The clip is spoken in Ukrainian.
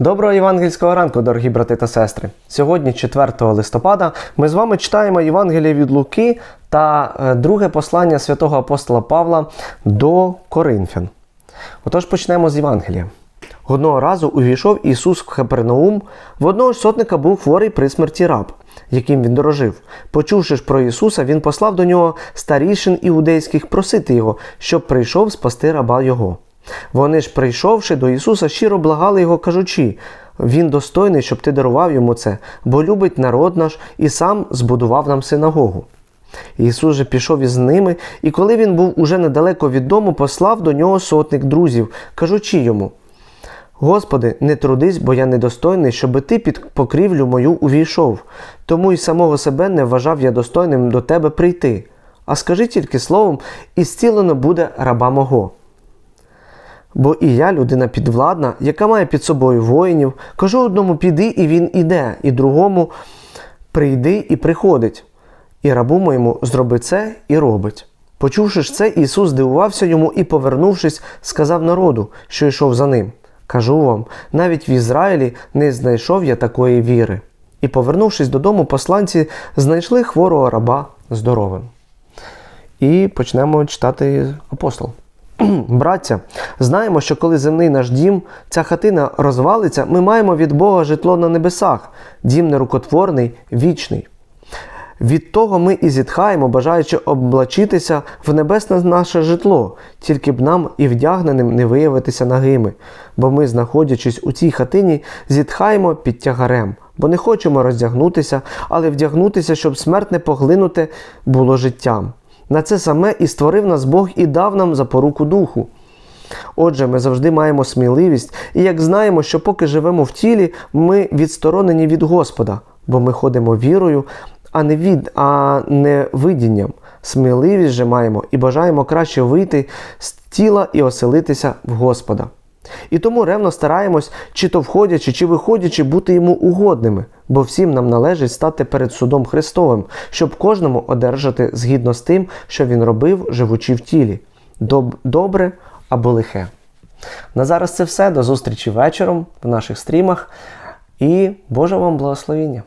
Доброго євангельського ранку, дорогі брати та сестри. Сьогодні, 4 листопада, ми з вами читаємо Євангеліє від Луки та е, друге послання святого апостола Павла до Коринфян. Отож почнемо з Євангелія. Одного разу увійшов Ісус в Капернаум, в одного ж сотника був хворий при смерті раб, яким він дорожив. Почувши ж про Ісуса, він послав до нього старішин іудейських просити його, щоб прийшов спасти раба його. Вони ж, прийшовши до Ісуса, щиро благали його, кажучи: Він достойний, щоб ти дарував йому це, бо любить народ наш і сам збудував нам синагогу. Ісус же пішов із ними, і коли він був уже недалеко від дому, послав до нього сотник друзів, кажучи йому: Господи, не трудись, бо я недостойний, щоби ти під покрівлю мою увійшов, тому й самого себе не вважав я достойним до тебе прийти. А скажи тільки словом, і зцілено буде раба мого. Бо і я, людина підвладна, яка має під собою воїнів, кажу одному піди, і він іде, і другому прийди і приходить. І рабу моєму зроби це і робить. Почувши ж це, Ісус здивувався йому і, повернувшись, сказав народу, що йшов за ним. Кажу вам, навіть в Ізраїлі не знайшов я такої віри. І, повернувшись додому, посланці знайшли хворого раба здоровим. І почнемо читати апостол. Браття, знаємо, що коли земний наш дім, ця хатина розвалиться, ми маємо від Бога житло на небесах, дім нерукотворний, вічний. Від того ми і зітхаємо, бажаючи облачитися в небесне наше житло, тільки б нам і вдягненим не виявитися нагими, бо ми, знаходячись у цій хатині, зітхаємо під тягарем, бо не хочемо роздягнутися, але вдягнутися, щоб смерть не поглинуте було життям. На це саме і створив нас Бог і дав нам запоруку духу. Отже, ми завжди маємо сміливість, і як знаємо, що поки живемо в тілі, ми відсторонені від Господа, бо ми ходимо вірою, а не від, а не видінням. Сміливість же маємо і бажаємо краще вийти з тіла і оселитися в Господа. І тому ревно стараємось, чи то входячи, чи виходячи, бути йому угодними, бо всім нам належить стати перед судом Христовим, щоб кожному одержати згідно з тим, що він робив, живучи в тілі. Доб- Добре або лихе. На зараз це все. До зустрічі вечором в наших стрімах. І Боже вам благословіння!